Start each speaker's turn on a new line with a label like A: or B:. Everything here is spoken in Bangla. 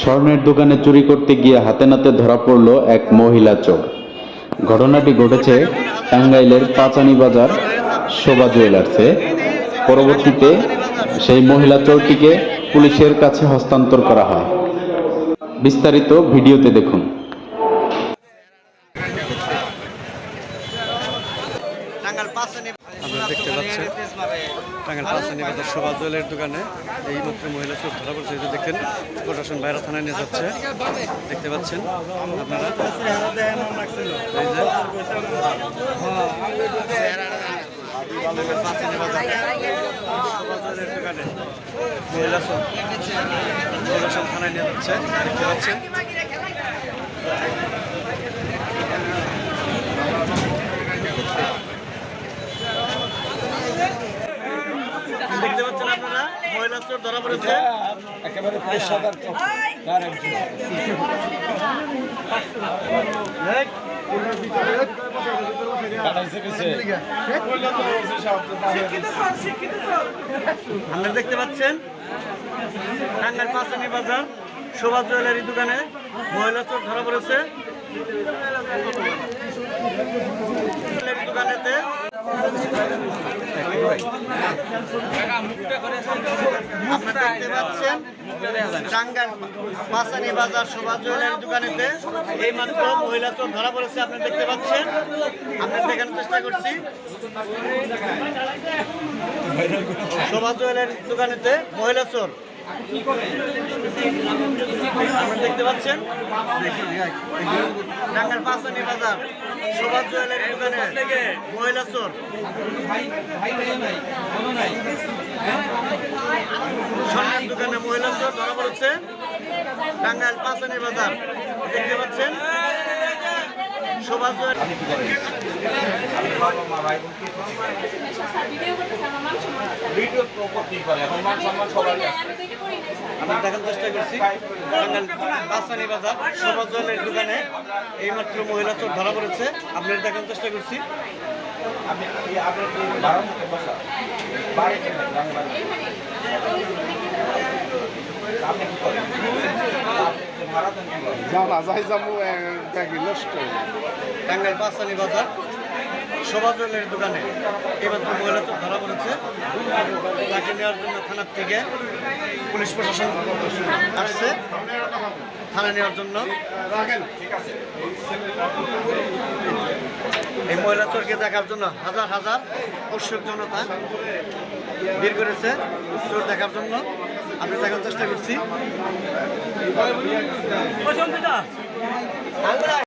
A: স্বর্ণের দোকানে চুরি করতে গিয়ে হাতে নাতে ধরা পড়ল এক মহিলা চোর। ঘটনাটি ঘটেছে টাঙ্গাইলের পাচানি বাজার শোভা জুয়েলার্সে। পরবর্তীতে সেই মহিলা চোরটিকে পুলিশের কাছে হস্তান্তর করা হয়। বিস্তারিত ভিডিওতে দেখুন।
B: পাঁচশো
C: আপনারা দেখতে পাচ্ছেন, টাঙ্গাইল পাঁচানি বাজার শোভা জুয়েলের দোকানে এই মাত্র মহিলা চোর ধরা পড়ছে। যে দেখেন, প্রশাসন বাইরে থানায় নিয়ে যাচ্ছে। দেখতে পাচ্ছেন আপনারা? মহিলা প্রশাসন থানায় নিয়ে যাচ্ছে। দেখতে পাচ্ছেন দেখতে পাচ্ছেন আপনারা মহিলা চোর ধরা পড়েছে।
D: একেবারে পেশাদার চোখ তার একজন
C: আপনারা দেখতে পাচ্ছেন টাঙ্গাইল পাঁচানি বাজার শোভা জুয়েলারি দোকানে মহিলা চোর ধরা পড়েছে। জুয়েলারি দোকানেতে আপনারা দেখতে পাচ্ছেন টাঙ্গাইল পাঁচানি বাজার শোভা জুয়েলারি দোকানেতে। এই মাত্র মহিলা চোর ধরা পড়েছে, আপনি দেখতে পাচ্ছেন। আপনার দেখানোর চেষ্টা করছি। শোভা জুয়েলারি দোকানেতে মহিলা চোর। আপনারা দেখতে পাচ্ছেন? টাঙ্গাইল পাঁচানি বাজার শোভা জুয়েলারি দোকানে মহিলা চোর স্বর্ণের দোকানে মহিলা ধরা টাঙ্গাইল পাঁচানি বাজার। দেখতে পাচ্ছেন? শোভা জুয়েলারি
D: ভিডিও তো করতেই পারে এখন মান সম্মান সবার কাছে।
C: আমি দেখার চেষ্টা করছি। বাজার দোকানে এইমাত্র মহিলা চোর ধরা পড়েছে। আপনার দেখার চেষ্টা করছি।
D: আপনি এই আপনার এই না?
E: জানা যাই যাব ব্যাগি নষ্ট
C: টাঙ্গাইল পাঁচসানি বাজার শোভা জুয়েলারি দোকানে এইমাত্র মহিলা চোর ধরা পড়েছে। তাকে নেওয়ার জন্য থানার থেকে পুলিশ প্রশাসন আসছে। থানা নেওয়ার জন্য। এই মহিলা চোরকে দেখার জন্য হাজার হাজার উৎসুক জনতা ভিড় করেছে চোর দেখার জন্য। আমি দেখার চেষ্টা করছি।